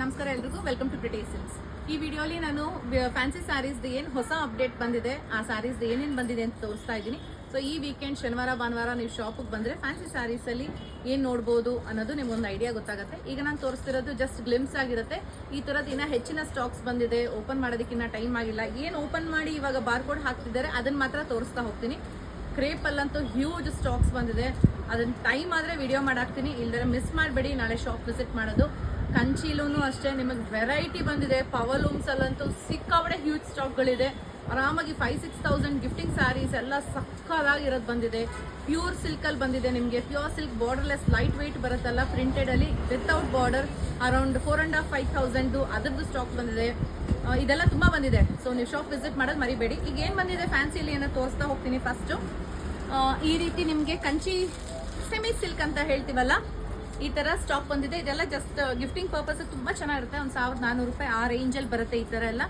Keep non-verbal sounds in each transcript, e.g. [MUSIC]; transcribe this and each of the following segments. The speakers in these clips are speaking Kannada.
ನಮಸ್ಕಾರ ಎಲ್ರಿಗೂ ವೆಲ್ಕಮ್ ಟು ಪ್ರಿಟಿ ಸಿಲ್ಕ್ಸ್ ಈ ವಿಡಿಯೋಲಿ ನಾನು ಫ್ಯಾನ್ಸಿ ಸ್ಯಾರೀಸ್ದು ಏನು ಹೊಸ ಅಪ್ಡೇಟ್ ಬಂದಿದೆ, ಆ ಸ್ಯಾರೀಸ್ದು ಏನೇನು ಬಂದಿದೆ ಅಂತ ತೋರಿಸ್ತಾ ಇದ್ದೀನಿ. ಸೊ ಈ ವೀಕೆಂಡ್ ಶನಿವಾರ, ಭಾನುವಾರ ನೀವು ಶಾಪಿಗೆ ಬಂದರೆ ಫ್ಯಾನ್ಸಿ ಸ್ಯಾರೀಸಲ್ಲಿ ಏನು ನೋಡ್ಬೋದು ಅನ್ನೋದು ನಿಮ್ಗೊಂದು ಐಡಿಯಾ ಗೊತ್ತಾಗುತ್ತೆ. ಈಗ ನಾನು ತೋರಿಸ್ತಿರೋದು ಜಸ್ಟ್ ಗ್ಲಿಮ್ಸ್ ಆಗಿರುತ್ತೆ. ಈ ಥರದ್ದು ಇನ್ನೂ ಹೆಚ್ಚಿನ ಸ್ಟಾಕ್ಸ್ ಬಂದಿದೆ ಓಪನ್ ಮಾಡೋದಕ್ಕಿನ್ನ ಟೈಮ್ ಆಗಿಲ್ಲ. ಏನು ಓಪನ್ ಮಾಡಿ ಇವಾಗ ಬಾರ್ಕೋಡ್ ಹಾಕ್ತಿದ್ದಾರೆ ಅದನ್ನು ಮಾತ್ರ ತೋರಿಸ್ತಾ ಹೋಗ್ತೀನಿ. ಕ್ರೇಪಲ್ಲಂತೂ ಹ್ಯೂಜ್ ಸ್ಟಾಕ್ಸ್ ಬಂದಿದೆ. ಅದನ್ನು ಟೈಮ್ ಆದರೆ ವಿಡಿಯೋ ಮಾಡಾಕ್ತೀನಿ. ಇಲ್ಲದ್ರೆ ಮಿಸ್ ಮಾಡಬೇಡಿ, ನಾಳೆ ಶಾಪ್ ವಿಸಿಟ್ ಮಾಡೋದು. ಕಂಚಿಲೂ ಅಷ್ಟೇ, ನಿಮಗೆ ವೆರೈಟಿ ಬಂದಿದೆ. ಪವರ್ ಲೂಮ್ಸಲ್ಲಂತೂ ಸಿಕ್ಕಾಬಡೆ ಹ್ಯೂಜ್ ಸ್ಟಾಕ್ಗಳಿದೆ ಆರಾಮಾಗಿ five six thousand gifting sarees ಎಲ್ಲ ಸಕ್ಕದಾಗಿರೋದು ಬಂದಿದೆ. ಪ್ಯೂರ್ ಸಿಲ್ಕಲ್ಲಿ ಬಂದಿದೆ ನಿಮಗೆ. Pure silk borderless light weight ಬರುತ್ತಲ್ಲ ಪ್ರಿಂಟೆಡಲ್ಲಿ without border around four and half five thousand ಅದರದ್ದು ಸ್ಟಾಕ್ ಬಂದಿದೆ. ಇದೆಲ್ಲ ತುಂಬ ಬಂದಿದೆ. ಸೊ ನೀವು ಶಾಪ್ ವಿಸಿಟ್ ಮಾಡೋದು ಮರಿಬೇಡಿ. ಈಗ ಏನು ಬಂದಿದೆ? ಫ್ಯಾನ್ಸಿಲಿ ಏನೋ ತೋರಿಸ್ತಾ ಹೋಗ್ತೀನಿ ಫಸ್ಟು ಈ ರೀತಿ ನಿಮಗೆ ಕಂಚಿ ಸೆಮಿ ಸಿಲ್ಕ್ ಅಂತ ಹೇಳ್ತೀವಲ್ಲ ಈ ಥರ ಸ್ಟಾಕ್ ಬಂದಿದೆ. ಇದೆಲ್ಲ ಜಸ್ಟ್ ಗಿಫ್ಟಿಂಗ್ ಪರ್ಪಸ್ ತುಂಬ ಚೆನ್ನಾಗಿರುತ್ತೆ. ಒಂದು ಸಾವಿರದ ನಾನ್ನೂರು ರೂಪಾಯಿ ಆ ರೇಂಜಲ್ಲಿ ಬರುತ್ತೆ ಈ ಥರ ಎಲ್ಲ.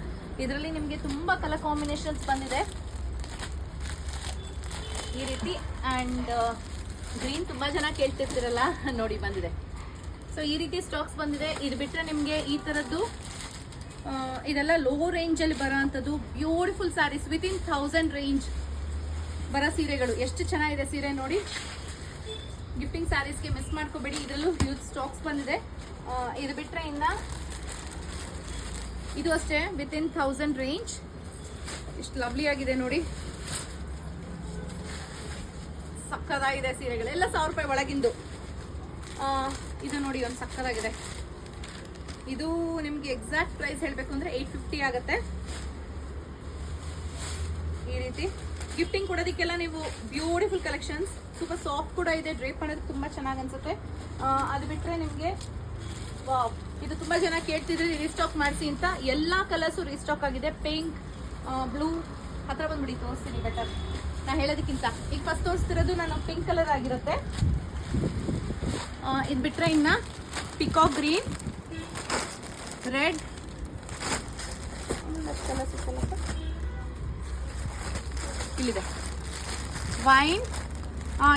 ಇದರಲ್ಲಿ ನಿಮಗೆ ತುಂಬ ಕಲರ್ ಕಾಂಬಿನೇಷನ್ಸ್ ಬಂದಿದೆ. ಈ ರೀತಿ ಆ್ಯಂಡ್ ಗ್ರೀನ್ ತುಂಬ ಜನ ಕೇಳ್ತಿರ್ತೀರಲ್ಲ, [LAUGHS] ನೋಡಿ ಬಂದಿದೆ. ಸೊ ಈ ರೀತಿ ಸ್ಟಾಕ್ಸ್ ಬಂದಿದೆ. ಇದು ಬಿಟ್ಟರೆ ನಿಮಗೆ ಈ ಥರದ್ದು ಇದೆಲ್ಲ ಲೋ ರೇಂಜಲ್ಲಿ ಬರೋ ಅಂಥದ್ದು beautiful sarees within thousand range ಬರೋ ಸೀರೆಗಳು. ಎಷ್ಟು ಚೆನ್ನಾಗಿದೆ ಸೀರೆ ನೋಡಿ. ಗಿಫ್ಟಿಂಗ್ ಸ್ಯಾರೀಸ್ಗೆ ಮಿಸ್ ಮಾಡ್ಕೋಬೇಡಿ. ಇದರಲ್ಲೂ ಹ್ಯೂಜ್ ಸ್ಟಾಕ್ಸ್ ಬಂದಿದೆ. ಇದು ಬಿಟ್ಟರೆ ಇನ್ನ ಇದು ಅಷ್ಟೇ ವಿತಿನ್ ಥೌಸಂಡ್ ರೇಂಜ್ ಇಷ್ಟು ಲವ್ಲಿ ಆಗಿದೆ ನೋಡಿ. ಸಕ್ಕದಾಗಿದೆ ಸೀರೆಗಳು. ಎಲ್ಲ ಸಾವಿರ ರೂಪಾಯಿ ಒಳಗಿಂದು. ಇದು ನೋಡಿ ಒಂದು ಸಕ್ಕದಾಗಿದೆ. ಇದು ನಿಮ್ಗೆ ಎಕ್ಸಾಕ್ಟ್ ಪ್ರೈಸ್ ಹೇಳಬೇಕು ಅಂದ್ರೆ ಏಯ್ಟ್ ಫಿಫ್ಟಿ ಆಗುತ್ತೆ. ಈ ರೀತಿ. ಗಿಫ್ಟಿಂಗ್ ಕೊಡೋದಕ್ಕೆಲ್ಲ ನೀವು ಬ್ಯೂಟಿಫುಲ್ ಕಲೆಕ್ಷನ್ಸ್ ಸೂಪರ್ ಸಾಫ್ಟ್ ಕೂಡ ಇದೆ ಡ್ರೇಪ್ ಮಾಡೋದಕ್ಕೆ ತುಂಬ ಚೆನ್ನಾಗಿ ಅನಿಸುತ್ತೆ. ಅದು ಬಿಟ್ಟರೆ ನಿಮಗೆ ಇದು ತುಂಬ ಜನ ಕೇಳ್ತಿದ್ರೆ ರೀಸ್ಟಾಕ್ ಮಾಡಿಸಿ ಅಂತ ಎಲ್ಲ ಕಲರ್ಸು ರೀಸ್ಟಾಕ್ ಆಗಿದೆ. ಪಿಂಕ್ ಬ್ಲೂ ಹತ್ರ ಬಂದ್ಬಿಡಿ, ತೋರಿಸ್ತೀನಿ ಬೆಟರ್ ನಾ ಹೇಳೋದಕ್ಕಿಂತ. ಈಗ ಫಸ್ಟ್ ತೋರಿಸ್ತಿರೋದು ನಾನು ಪಿಂಕ್ ಕಲರ್ ಆಗಿರುತ್ತೆ. ಇದು ಬಿಟ್ಟರೆ ಇನ್ನು ಪಿಕಾಕ್ ಗ್ರೀನ್ ರೆಡ್ ಇಲ್ಲಿದೆ. ವೈನ್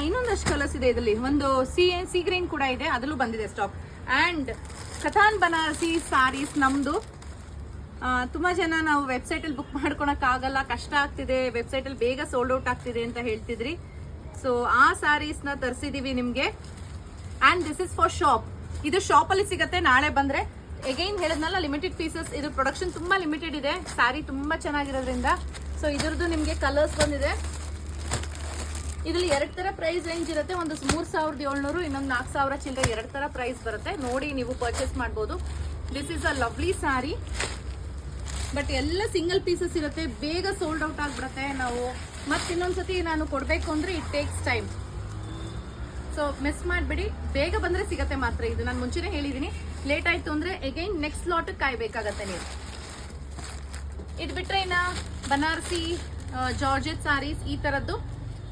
ಇನ್ನೊಂದಷ್ಟು ಕಲರ್ಸ್ ಇದೆ ಇದರಲ್ಲಿ. ಒಂದು ಸಿ ಸಿ ಗ್ರೀನ್ ಕೂಡ ಇದೆ, ಅದರಲ್ಲೂ ಬಂದಿದೆ stock and katan Banarasi sarees ನಮ್ಮದು ತುಂಬ ಜನ ನಾವು ವೆಬ್ಸೈಟಲ್ಲಿ ಬುಕ್ ಮಾಡ್ಕೊಳಕ್ಕಾಗಲ್ಲ ಕಷ್ಟ ಆಗ್ತಿದೆ ವೆಬ್ಸೈಟಲ್ಲಿ ಬೇಗ ಸೋಲ್ಡ್ ಔಟ್ ಆಗ್ತಿದೆ ಅಂತ ಹೇಳ್ತಿದ್ರಿ. ಸೊ ಆ ಸ್ಯಾರೀಸ್ನ ತರಿಸಿದ್ದೀವಿ ನಿಮಗೆ. And this is for shop ಇದು ಶಾಪಲ್ಲಿ ಸಿಗುತ್ತೆ, ನಾಳೆ ಬಂದರೆ. ಎಗೈನ್ ಹೇಳಿದ್ನಲ್ಲ ಲಿಮಿಟೆಡ್ ಪೀಸಸ್ ಇದು ಪ್ರೊಡಕ್ಷನ್ ತುಂಬ ಲಿಮಿಟೆಡ್ ಇದೆ. ಸ್ಯಾರಿ ತುಂಬ ಚೆನ್ನಾಗಿರೋದ್ರಿಂದ. ಸೊ ಇದ್ರದ್ದು ನಿಮಗೆ ಕಲರ್ಸ್ ಬಂದಿದೆ. ಇದರಲ್ಲಿ ಎರಡು ಥರ ಪ್ರೈಸ್ ರೇಂಜ್ ಇರುತ್ತೆ. ಒಂದು ಮೂರು ಸಾವಿರದ ಏಳ್ನೂರು, ಇನ್ನೊಂದು ನಾಲ್ಕು ಸಾವಿರ ಚಿಲ್ಲರೆ ಎರಡು ಥರ ಪ್ರೈಸ್ ಬರುತ್ತೆ. ನೋಡಿ ನೀವು ಪರ್ಚೇಸ್ ಮಾಡ್ಬೋದು. This is a lovely saree but ಎಲ್ಲ ಸಿಂಗಲ್ ಪೀಸಸ್ ಇರುತ್ತೆ. ಬೇಗ ಸೋಲ್ಡ್ ಔಟ್ ಆಗಿಬಿಡುತ್ತೆ. ನಾವು ಮತ್ತೆ ಇನ್ನೊಂದ್ಸತಿ ನಾನು ಕೊಡಬೇಕು ಅಂದರೆ it takes time so miss ಮಾಡಿಬಿಡಿ. ಬೇಗ ಬಂದರೆ ಸಿಗತ್ತೆ ಮಾತ್ರ. ಇದು ನಾನು ಮುಂಚೆನೇ ಹೇಳಿದ್ದೀನಿ ಲೇಟ್ ಆಯಿತು ಅಂದರೆ ಎಗೈನ್ ನೆಕ್ಸ್ಟ್ ಲಾಟ್ ಕಾಯಬೇಕಾಗತ್ತೆ ನೀವು. ಇದು ಬಿಟ್ಟರೆ ಇನ್ನು ಬನಾರಸಿ ಜಾರ್ಜೆಟ್ ಸಾರೀಸ್ ಈ ಥರದ್ದು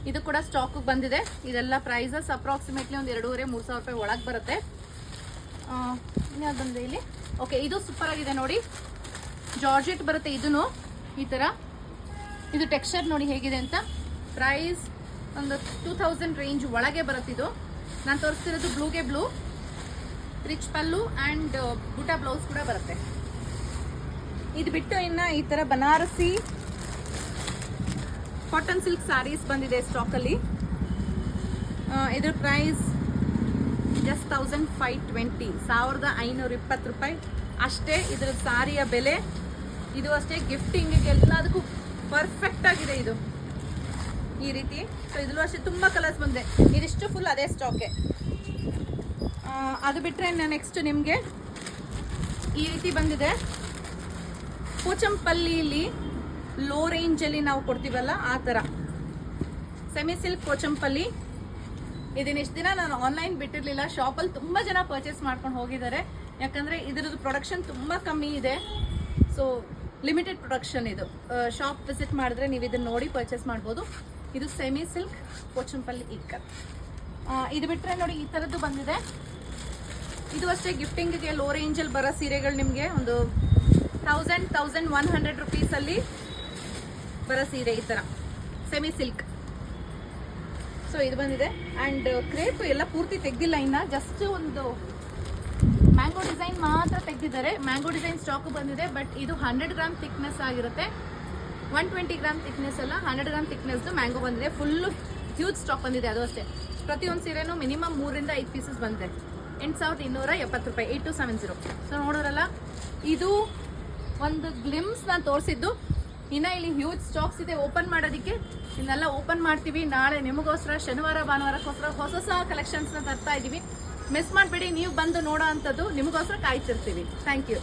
ಇದು ಕೂಡ ಸ್ಟಾಕಿಗೆ ಬಂದಿದೆ. ಇದೆಲ್ಲ ಪ್ರೈಸಸ್ ಅಪ್ರಾಕ್ಸಿಮೇಟ್ಲಿ ಒಂದು ಎರಡೂವರೆ, ಮೂರು ಸಾವಿರ ರೂಪಾಯಿ ಒಳಗೆ ಬರುತ್ತೆ. ಇನ್ಯಾವ್ದು ಬಂದಿದೆ ಇಲ್ಲಿ? ಓಕೆ ಇದು ಸೂಪರ್ ಆಗಿದೆ ನೋಡಿ. ಜಾರ್ಜೆಟ್ ಬರುತ್ತೆ ಇದೂ ಈ ಥರ ಇದು ಟೆಕ್ಸ್ಚರ್ ನೋಡಿ ಹೇಗಿದೆ ಅಂತ. ಪ್ರೈಸ್ ಒಂದು ಟೂ ತೌಸಂಡ್ ರೇಂಜ್ ಒಳಗೆ ಇದು. ನಾನು ತೋರಿಸ್ತಿರೋದು ಬ್ಲೂಗೆ blue rich pallu and buta blouse ಕೂಡ ಬರುತ್ತೆ. ಇದು ಬಿಟ್ಟು ಇನ್ನು ಈ ಥರ ಬನಾರಸಿ ಕಾಟನ್ ಸಿಲ್ಕ್ ಸ್ಯಾರೀಸ್ ಬಂದಿದೆ ಸ್ಟಾಕಲ್ಲಿ ಇದ್ರ price just thousand five twenty ಸಾವಿರದ ಐನೂರ ಇಪ್ಪತ್ತು ರೂಪಾಯಿ. ಅಷ್ಟೇ ಇದ್ರ ಸಾರಿಯ ಬೆಲೆ. ಇದು ಅಷ್ಟೇ ಗಿಫ್ಟಿಂಗಿಗೆ ಎಲ್ಲದಕ್ಕೂ ಪರ್ಫೆಕ್ಟ್ ಆಗಿದೆ ಇದು. ಈ ರೀತಿ. ಸೊ ಇದ್ರೂ ಅಷ್ಟೇ ತುಂಬ ಕಲರ್ಸ್ ಬಂದಿದೆ. ಇದಿಷ್ಟು ಫುಲ್ ಅದೇ ಸ್ಟಾಕೆ ಅದು ಬಿಟ್ಟರೆ ನೆಕ್ಸ್ಟ್ ನಿಮಗೆ ಈ ರೀತಿ ಬಂದಿದೆ. ಪೋಚಂಪಲ್ಲಿಲಿ ಲೋ ರೇಂಜಲ್ಲಿ ನಾವು ಕೊಡ್ತೀವಲ್ಲ ಆ ಥರ. ಸೆಮಿ ಸಿಲ್ಕ್ ಕೋಚಂಪಲ್ಲಿ ಇದನ್ನ ದಿನ ನಾನು ಆನ್ಲೈನ್ ಬಿಟ್ಟಿರಲಿಲ್ಲ. ಶಾಪಲ್ಲಿ ತುಂಬ ಜನ ಪರ್ಚೇಸ್ ಮಾಡ್ಕೊಂಡು ಹೋಗಿದ್ದಾರೆ. ಯಾಕಂದರೆ ಇದ್ರದ್ದು ಪ್ರೊಡಕ್ಷನ್ ತುಂಬ ಕಮ್ಮಿ ಇದೆ. ಸೊ ಲಿಮಿಟೆಡ್ ಪ್ರೊಡಕ್ಷನ್ ಇದು. ಶಾಪ್ ವಿಸಿಟ್ ಮಾಡಿದ್ರೆ ನೀವು ಇದನ್ನ ನೋಡಿ ಪರ್ಚೇಸ್ ಮಾಡ್ಬೋದು. ಇದು ಸೆಮಿ ಸಿಲ್ಕ್ ಕೋಚಂಪಲ್ಲಿ ಇಕ್ಕರ್ ಇದು ಬಿಟ್ಟರೆ ನೋಡಿ ಈ ಥರದ್ದು ಬಂದಿದೆ. ಇದು ಅಷ್ಟೇ ಗಿಫ್ಟಿಂಗ್ಗೆ ಲೋ ರೇಂಜಲ್ಲಿ ಬರೋ ಸೀರೆಗಳು ನಿಮಗೆ ಒಂದು ತೌಸಂಡ್ ತೌಸಂಡ್ ಒನ್ ಹಂಡ್ರೆಡ್ ರುಪೀಸಲ್ಲಿ ಬರೋ ಸೀರೆ ಈ ಥರ ಸೆಮಿ ಸಿಲ್ಕ್ ಸೊ ಇದು ಬಂದಿದೆ. ಆ್ಯಂಡ್ ಕ್ರೇಪ್ ಎಲ್ಲ ಪೂರ್ತಿ ತೆಗ್ದಿಲ್ಲ ಇನ್ನು. ಜಸ್ಟ್ ಒಂದು ಮ್ಯಾಂಗೋ ಡಿಸೈನ್ ಮಾತ್ರ ತೆಗೆದಿದ್ದಾರೆ. ಮ್ಯಾಂಗೋ ಡಿಸೈನ್ ಸ್ಟಾಕ್ ಬಂದಿದೆ ಬಟ್ ಇದು ಹಂಡ್ರೆಡ್ ಗ್ರಾಮ್ ಥಿಕ್ನೆಸ್ ಆಗಿರುತ್ತೆ. ಒನ್ ಟ್ವೆಂಟಿ ಗ್ರಾಮ್ ಥಿಕ್ನೆಸ್ ಅಲ್ಲ ಹಂಡ್ರೆಡ್ ಗ್ರಾಮ್ ಥಿಕ್ನೆಸ್ದು ಮ್ಯಾಂಗೋ ಬಂದಿದೆ. ಫುಲ್ಲು ಹ್ಯೂಜ್ ಸ್ಟಾಕ್ ಬಂದಿದೆ ಅದು ಅಷ್ಟೇ. ಪ್ರತಿಯೊಂದು ಸೀರೆನೂ ಮಿನಿಮಮ್ ಮೂರಿಂದ ಐದು ಪೀಸಸ್ ಬಂದಿದೆ. ಎಂಟು ಸಾವಿರದ ಇನ್ನೂರ ಎಪ್ಪತ್ತು ರೂಪಾಯಿ, eight two seven zero. So ನೋಡೋರಲ್ಲ ಇದು ಒಂದು ಗ್ಲಿಮ್ಸ್ ನಾನು ತೋರಿಸಿದ್ದು. ಇನ್ನು ಇಲ್ಲಿ ಹ್ಯೂಜ್ ಸ್ಟಾಕ್ಸ್ ಇದೆ ಓಪನ್ ಮಾಡೋದಕ್ಕೆ. ಇನ್ನೆಲ್ಲ ಓಪನ್ ಮಾಡ್ತೀವಿ. ನಾಳೆ ನಿಮಗೋಸ್ಕರ ಶನಿವಾರ, ಭಾನುವಾರಕ್ಕೋಸ್ಕರ ಹೊಸ ಹೊಸ ಕಲೆಕ್ಷನ್ಸ್ನ ತರ್ತಾ ಇದ್ದೀವಿ ಮಿಸ್ ಮಾಡಬೇಡಿ, ನೀವು ಬಂದು ನೋಡೋ ಅಂಥದ್ದು ನಿಮಗೋಸ್ಕರ ಕಾಯ್ತಿರ್ತೀವಿ. Thank you